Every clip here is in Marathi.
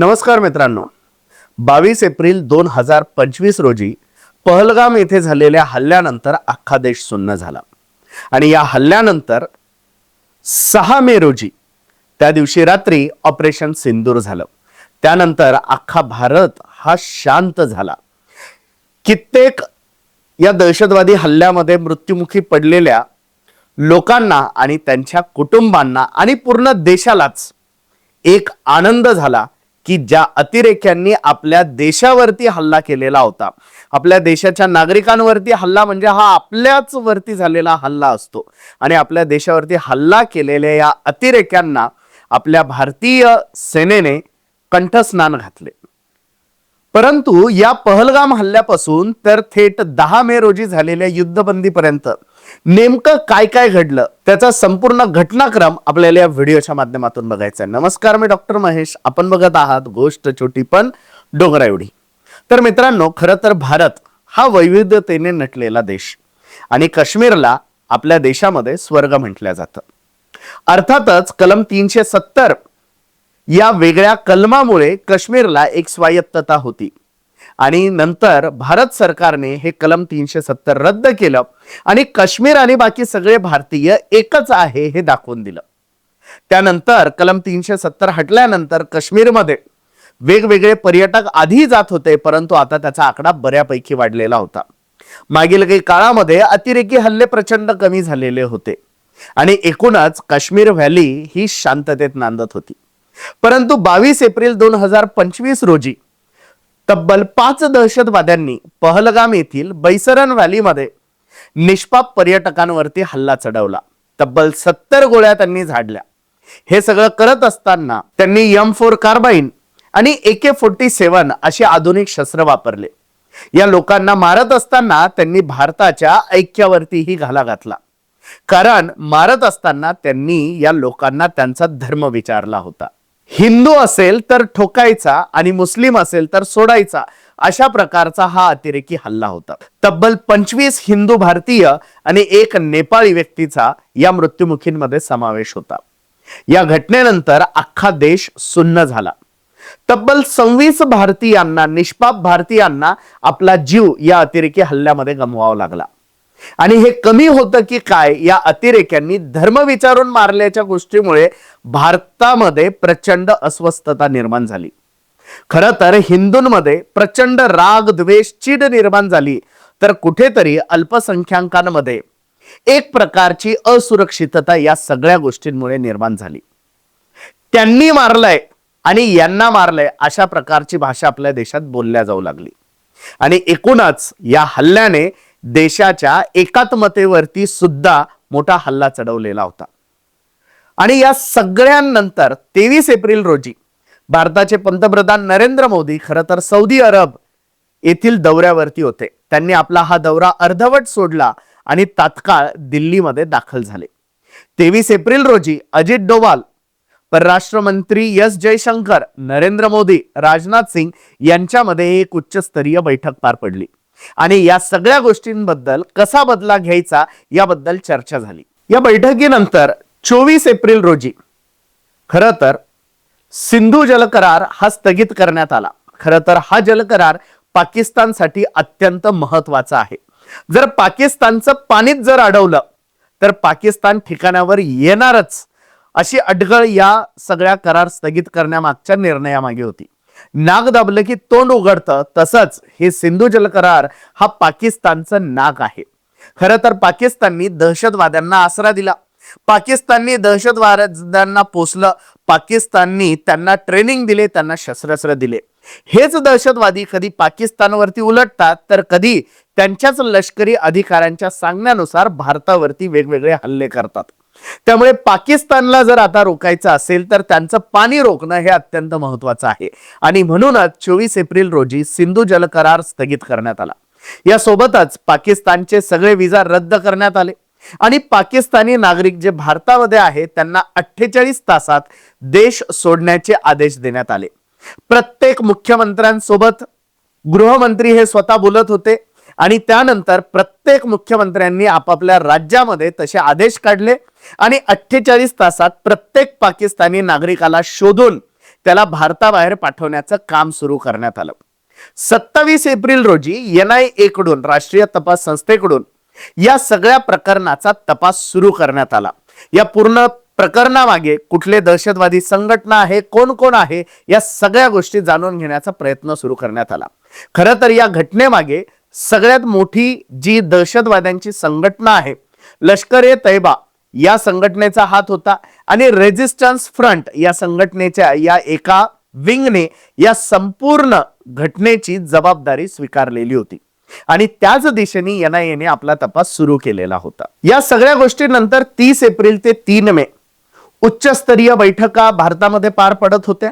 नमस्कार मित्रांनो. बावीस एप्रिल दोन हजार पंचवीस रोजी पहलगाम येथे झालेल्या हल्ल्यानंतर अख्खा देश सुन्न झाला. आणि या हल्ल्यानंतर सहा मे रोजी त्या दिवशी रात्री ऑपरेशन सिंदूर झालं. त्यानंतर अख्खा भारत हा शांत झाला. कित्येक या दहशतवादी हल्ल्यामध्ये मृत्युमुखी पडलेल्या लोकांना आणि त्यांच्या कुटुंबांना आणि पूर्ण देशालाच एक आनंद झाला. की ज्या अतिरेक्यांनी आपल्या देशावरती हल्ला केलेला होता. आपल्या देशाच्या नागरिकांवरती हल्ला म्हणजे हा आपल्याच वरती झालेला हल्ला असतो. आणि आपल्या देशावरती हल्ला केलेल्या या अतिरेक्यांना आपल्या भारतीय सेनेने कंठस्नान घातले. परंतु या पहलगाम हल्ल्यापासून तर थेट दहा मे रोजी झालेल्या युद्धबंदीपर्यंत नेमकं काय काय घडलं त्याचा संपूर्ण घटनाक्रम आपल्याला या व्हिडिओच्या माध्यमातून बघायचा आहे. नमस्कार मी डॉक्टर महेश. आपण बघत आहात गोष्ट छोटी पण डोंगरा एवढी. तर मित्रांनो खरं तर भारत हा वैविध्यतेने नटलेला देश. आणि काश्मीरला आपल्या देशामध्ये स्वर्ग म्हटलं जातं. अर्थातच कलम तीनशे सत्तर या वेगळ्या कलमामुळे काश्मीरला एक स्वायत्तता होती. आणि नंतर भारत सरकारने हे कलम तीनशे सत्तर रद्द केलं. आणि काश्मीर आणि बाकी सगळे भारतीय एकच आहे हे दाखवून दिलं. त्यानंतर कलम तीनशे सत्तर हटल्यानंतर काश्मीरमध्ये वेगवेगळे पर्यटक आधी जात होते परंतु आता त्याचा आकडा बऱ्यापैकी वाढलेला होता. मागील काही काळामध्ये अतिरेकी हल्ले प्रचंड कमी झालेले होते आणि एकूणच काश्मीर व्हॅली ही शांततेत नांदत होती. परंतु बावीस एप्रिल दोन हजार पंचवीस रोजी तब्बल पाच दहशतवाद्यांनी पहलगाम येथील बैसरन व्हॅलीमध्ये निष्पाप पर्यटकांवरती हल्ला चढवला. तब्बल सत्तर गोळ्या त्यांनी झाडल्या. हे सगळं करत असताना त्यांनी यम फोर कार्बाईन आणि ए के फोर्टी सेवन असे आधुनिक शस्त्र वापरले. या लोकांना मारत असताना त्यांनी भारताच्या ऐक्यावरतीही घाला घातला. कारण मारत असताना त्यांनी या लोकांना त्यांचा धर्म विचारला होता. हिंदू असेल तर ठोकायचा आणि मुस्लिम असेल तर सोडायचा अशा प्रकारचा हा अतिरेकी हल्ला होता. तब्बल पंचवीस हिंदू भारतीय आणि एक नेपाळी व्यक्तीचा या मृत्युमुखींमध्ये समावेश होता. या घटनेनंतर अख्खा देश सुन्न झाला. तब्बल सव्वीस भारतीयांना निष्पाप भारतीयांना आपला जीव या अतिरेकी हल्ल्यामध्ये गमवावा लागला. आणि हे कमी होतं की काय या अतिरेक्यांनी धर्म विचारून मारल्याच्या गोष्टीमुळे भारतामध्ये प्रचंड अस्वस्थता निर्माण झाली. खरं तर हिंदूंमध्ये प्रचंड राग द्वेष चिड निर्माण झाली. तर कुठेतरी अल्पसंख्याकांमध्ये एक प्रकारची असुरक्षितता या सगळ्या गोष्टींमुळे निर्माण झाली. त्यांनी मारलंय आणि यांना मारलंय अशा प्रकारची भाषा आपल्या देशात बोलल्या जाऊ लागली. आणि एकूणच या हल्ल्याने देशाच्या एकात्मतेवरती सुद्धा मोठा हल्ला चढवलेला होता. आणि या सगळ्यांनंतर तेवीस एप्रिल रोजी भारताचे पंतप्रधान नरेंद्र मोदी खरं तर सौदी अरब येथील दौऱ्यावरती होते. त्यांनी आपला हा दौरा अर्धवट सोडला आणि तात्काळ दिल्लीमध्ये दाखल झाले. तेवीस एप्रिल रोजी अजित डोवाल परराष्ट्र मंत्री एस जयशंकर नरेंद्र मोदी राजनाथ सिंग यांच्यामध्ये एक उच्चस्तरीय बैठक पार पडली. आणि या सगळ्या गोष्टींबद्दल कसा बदला घ्यायचा याबद्दल चर्चा झाली. या बैठकीनंतर चोवीस एप्रिल रोजी खरं तर सिंधू जल करार हा स्थगित करण्यात आला. खरं तर हा जल करार पाकिस्तानसाठी अत्यंत महत्त्वाचा आहे. जर पाकिस्तानचं पाणीच जर अडवलं तर पाकिस्तान ठिकाणावर येणारच अशी अडगळ या सगळ्या करार स्थगित करण्यामागच्या निर्णयामागे होती. नाग दाबलं की तोंड उघडतं. तसंच हे सिंधू जल करार हा पाकिस्तानचं नाक आहे. खरं तर पाकिस्ताननी दहशतवाद्यांना आसरा दिला. पाकिस्ताननी दहशतवाद्यांना पोचलं पाकिस्ताननी त्यांना ट्रेनिंग दिले त्यांना शस्त्रास्त्र दिले. हेच दहशतवादी कधी पाकिस्तानवरती उलटतात तर कधी त्यांच्याच लष्करी अधिकाऱ्यांच्या सांगण्यानुसार भारतावरती वेगवेगळे हल्ले करतात. त्यामुळे पाकिस्तानला जर आता रोखायचं असेल तर त्यांचं पाणी रोखणं हे अत्यंत महत्वाचं आहे. आणि म्हणूनच चोवीस एप्रिल रोजी सिंधू जल करार स्थगित करण्यात आला. यासोबतच पाकिस्तानचे सगळे विजा रद्द करण्यात आले. आणि पाकिस्तानी नागरिक जे भारतामध्ये आहेत त्यांना अठ्ठेचाळीस तासात देश सोडण्याचे आदेश देण्यात आले. प्रत्येक मुख्यमंत्र्यांसोबत गृहमंत्री हे स्वतः बोलत होते. आणि त्यानंतर प्रत्येक मुख्यमंत्र्यांनी आपापल्या राज्यामध्ये तसे आदेश काढले आणि अठ्ठेचाळीस तासात प्रत्येक पाकिस्तानी नागरिकाला शोधून त्याला भारताबाहेर पाठवण्याचं काम सुरू करण्यात आलं. सत्तावीस एप्रिल रोजी एन आय ए कडून राष्ट्रीय तपास संस्थेकडून या सगळ्या प्रकरणाचा तपास सुरू करण्यात आला. या पूर्ण प्रकरणामागे कुठले दहशतवादी संघटना आहे कोण कोण आहे या सगळ्या गोष्टी जाणून घेण्याचा प्रयत्न सुरू करण्यात आला. खरं तर या घटनेमागे सगळ्यात मोठी जी दहशतवाद्यांची संघटना आहे लष्कर ए तैबा या संघटनेचा हात होता आणि रेजिस्टन्स फ्रंट या संघटनेच्या या एका विंगने या संपूर्ण घटनेची जबाबदारी स्वीकारलेली होती. आणि त्याच दिशेने एनआयएने आपला तपास सुरू केलेला होता. या सगळ्या गोष्टीनंतर तीस एप्रिल ते तीन मे उच्चस्तरीय बैठका भारतामध्ये पार पडत होत्या.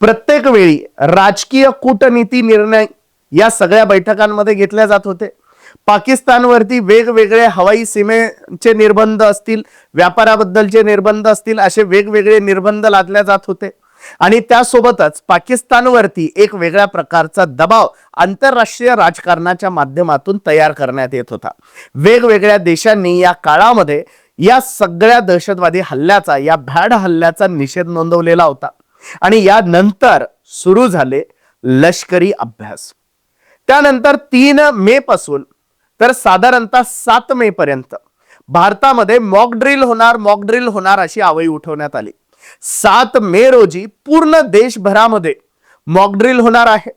प्रत्येक वेळी राजकीय कूटनीती निर्णय या सगळ्या बैठकांमध्ये घेतल्या जात होते. पाकिस्तानवरती वेगवेगळे हवाई सीमेचे निर्बंध असतील व्यापाराबद्दलचे निर्बंध असतील असे वेगवेगळे निर्बंध लादल्या जात होते. आणि त्यासोबतच पाकिस्तानवरती एक वेगळ्या प्रकारचा दबाव आंतरराष्ट्रीय राजकारणाच्या माध्यमातून तयार करण्यात येत होता. वेगवेगळ्या देशांनी या काळामध्ये या सगळ्या दहशतवादी हल्ल्याचा या भॅड हल्ल्याचा निषेध नोंदवलेला होता. आणि यानंतर सुरू झाले लष्करी अभ्यास. त्यानंतर तीन मे पासून तर साधारणतः सात मे पर्यंत भारतामध्ये मॉक ड्रिल होणार मॉक ड्रिल होणार अशी आवई उठवण्यात आली. सात मे रोजी पूर्ण देशभरामध्ये मॉक ड्रिल होणार आहे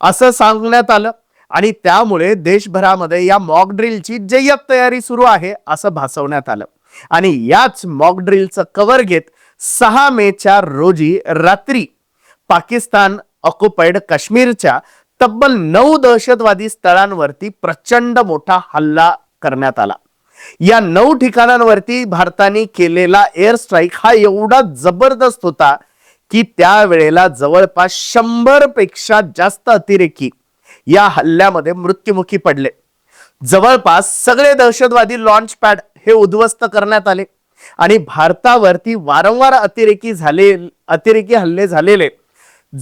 असं सांगण्यात आलं. आणि त्यामुळे देशभरामध्ये या मॉक ड्रिलची जय्यत तयारी सुरू आहे असं भासवण्यात आलं. आणि याच मॉक ड्रिलचं कव्हर घेत सहा मेच्या रोजी रात्री पाकिस्तान ऑक्युपाईड काश्मीरच्या तब्बल नऊ दहशतवादी स्थळांवरती प्रचंड मोठा हल्ला करण्यात आला. या नऊ ठिकाणांवरती भारताने केलेला एअर स्ट्राईक हा एवढा जबरदस्त होता की त्यावेळेला जवळपास शंभरपेक्षा जास्त अतिरेकी या हल्ल्यामध्ये मृत्युमुखी पडले. जवळपास सगळे दहशतवादी लॉन्च पॅड हे उद्ध्वस्त करण्यात आले आणि भारतावरती वारंवार अतिरेकी झाले अतिरेकी हल्ले झालेले.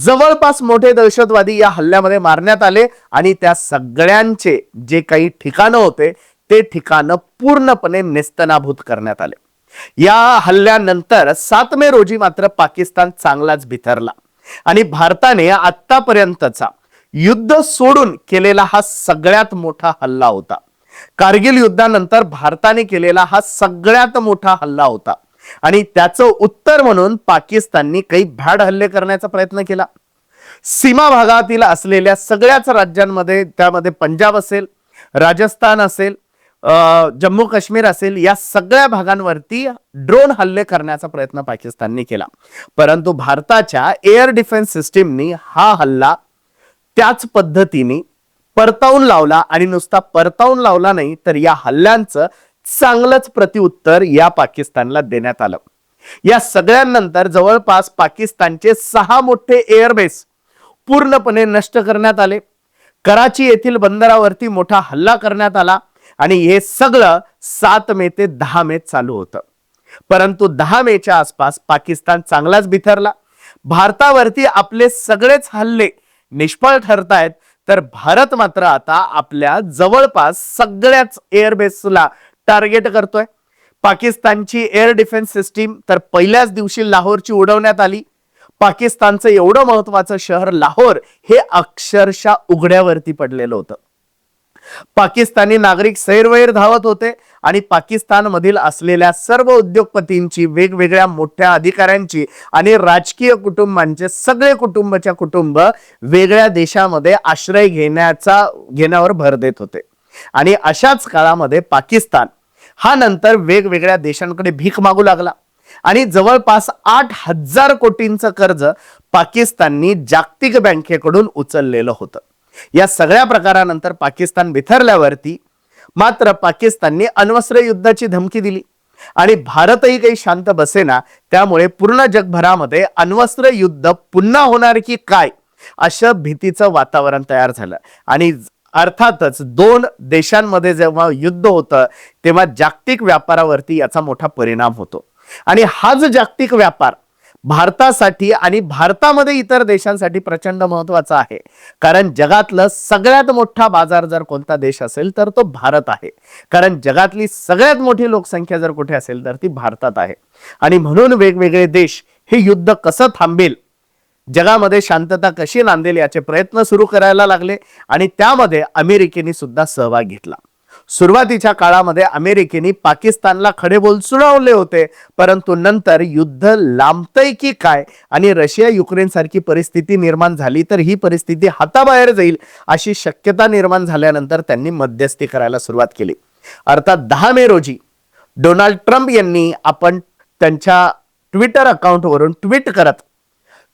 जवळपास मोठे दहशतवादी या हल्ल्यामध्ये मारण्यात आले आणि त्या सगळ्यांचे जे काही ठिकाणं होते ते ठिकाणं पूर्णपणे नेस्तनाभूत करण्यात आले. या हल्ल्यानंतर सात मे रोजी मात्र पाकिस्तान चांगलाच भितरला आणि भारताने आतापर्यंतचा युद्ध सोडून केलेला हा सगळ्यात मोठा हल्ला होता. कारगिल युद्धानंतर भारताने केलेला हा सगळ्यात मोठा हल्ला होता. आणि त्याचं उत्तर म्हणून पाकिस्ताननी काही भॅड हल्ले करण्याचा प्रयत्न केला. सीमा भागातील असलेल्या सगळ्याच राज्यांमध्ये त्यामध्ये पंजाब असेल राजस्थान असेल जम्मू काश्मीर असेल या सगळ्या भागांवरती ड्रोन हल्ले करण्याचा प्रयत्न पाकिस्तानने केला. परंतु भारताच्या एअर डिफेन्स सिस्टीमनी हा हल्ला त्याच पद्धतीने परतावून लावला आणि नुसता परतावून लावला नाही तर या हल्ल्यांचं चांगलंच प्रतिउत्तर या पाकिस्तानला देण्यात आलं. या सगळ्यांनंतर जवळपास पाकिस्तानचे सहा मोठे एअरबेस पूर्णपणे नष्ट करण्यात आले. कराची येथील बंदरावरती मोठा हल्ला करण्यात आला आणि हे सगळं सात मे ते दहा मे चालू होतं. परंतु दहा मेच्या आसपास पाकिस्तान चांगलाच बिथरला. भारतावरती आपले सगळेच हल्ले निष्फळ ठरतायत तर भारत मात्र आता आपल्या जवळपास सगळ्याच एअरबेसला टार्गेट करतोय. पाकिस्तानची एअर डिफेन्स सिस्टीम तर पहिल्याच दिवशी लाहोरची उडवण्यात आली. पाकिस्तानचं एवढं महत्वाचं शहर लाहोर हे अक्षरशः उघड्यावरती पडलेलं होतं. पाकिस्तानी नागरिक सैरवैर धावत होते आणि पाकिस्तानमधील असलेल्या सर्व उद्योगपतींची वेगवेगळ्या मोठ्या अधिकाऱ्यांची आणि राजकीय कुटुंबांचे सगळे कुटुंबच्या कुटुंब वेगळ्या देशामध्ये आश्रय घेण्याचा घेण्यावर भर देत होते. आणि अशाच काळामध्ये पाकिस्तान हा नंतर वेगवेगळ्या देशांकडे भीक मागू लागला. आणि जवळपास आठ हजार कोटींचं कर्ज पाकिस्ताननी जागतिक बँकेकडून उचललेलं होतं. या सगळ्या प्रकारानंतर पाकिस्तान बिथरल्यावरती मात्र पाकिस्तानने अण्वस्त्र युद्धाची धमकी दिली. आणि भारतही काही शांत बसेना त्यामुळे पूर्ण जगभरामध्ये अण्वस्त्र युद्ध पुन्हा होणार की काय अशा भीतीचं वातावरण तयार झालं. आणि अर्थातच दोन देशांमध्ये जेव्हा युद्ध होतं तेव्हा जागतिक व्यापारावरती याचा मोठा परिणाम होतो. आणि हाच जागतिक व्यापार भारतासाठी आणि भारतामध्ये इतर देशांसाठी प्रचंड महत्त्वाचा आहे. कारण जगातलं सगळ्यात मोठा बाजार जर कोणता देश असेल तर तो भारत आहे. कारण जगातली सगळ्यात मोठी लोकसंख्या जर कुठे असेल तर ती भारतात आहे. आणि म्हणून वेगवेगळे देश हे युद्ध कसं थांबेल जगामध्ये शांतता कशी नांदेल याचे प्रयत्न सुरू करायला लागले आणि त्यामध्ये अमेरिकेने सुद्धा सहभाग घेतला. सुरुवातीच्या काळामध्ये अमेरिकेने पाकिस्तानला खडेबोल सुनावले होते परंतु नंतर युद्ध लांबतंय की काय आणि रशिया युक्रेन सारखी परिस्थिती निर्माण झाली तर ही परिस्थिती हाताबाहेर जाईल अशी शक्यता निर्माण झाल्यानंतर त्यांनी मध्यस्थी करायला सुरुवात केली. अर्थात दहा मे रोजी डोनाल्ड ट्रम्प यांनी आपण त्यांच्या ट्विटर अकाउंटवरून ट्विट करत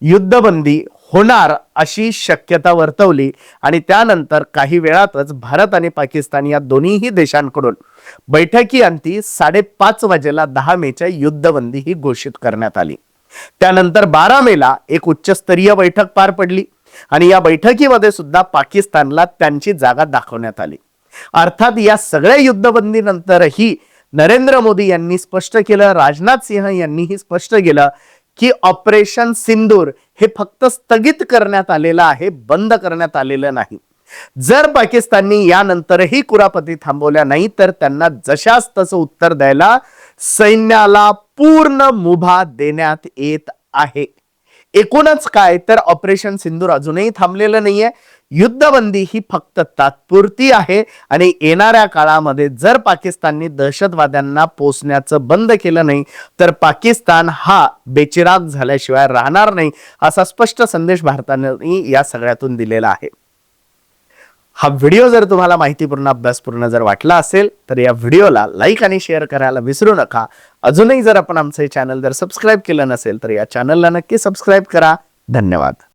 युद्धबंदी होणार अशी शक्यता वर्तवली आणि त्यानंतर काही वेळातच भारत आणि पाकिस्तान या दोन्हीही देशांकडून बैठकी अंती साडेपाच वाजेला दहा मेच्या युद्धबंदी ही घोषित करण्यात आली. त्यानंतर बारा मेला एक उच्चस्तरीय बैठक पार पडली आणि या बैठकीमध्ये सुद्धा पाकिस्तानला त्यांची जागा दाखवण्यात आली. अर्थात या सगळ्या युद्धबंदीनंतरही नरेंद्र मोदी यांनी स्पष्ट केलं राजनाथ सिंह यांनीही स्पष्ट केलं की ऑपरेशन सिंदूर हे फक्त स्थगित करण्यात आलेलं आहे बंद करण्यात आलेलं नाही. जर पाकिस्ताननी यानंतरही कुरापती थांबवल्या नाही तर त्यांना जशास तसं उत्तर द्यायला सैन्याला पूर्ण मुभा देण्यात येत आहे. एकूणच काय तर ऑपरेशन सिंदूर अजूनही थांबलेलं नाहीये. युद्धबंदी ही फक्त तात्पुरती आहे आणि येणाऱ्या काळामध्ये जर पाकिस्तानने दहशतवाद्यांना पोचण्याचं बंद केलं नाही तर पाकिस्तान हा बेचिराग झाल्याशिवाय राहणार नाही असा स्पष्ट संदेश भारताने या सगळ्यातून दिलेला आहे. हा व्हिडिओ जर तुम्हाला माहितीपूर्ण अभ्यासपूर्ण जर वाटला असेल तर या व्हिडिओला लाईक आणि शेअर करायला विसरू नका. अजूनही जर आपण आमचे चॅनल जर सबस्क्राईब केलं नसेल तर या चॅनलला नक्की सबस्क्राईब करा. धन्यवाद.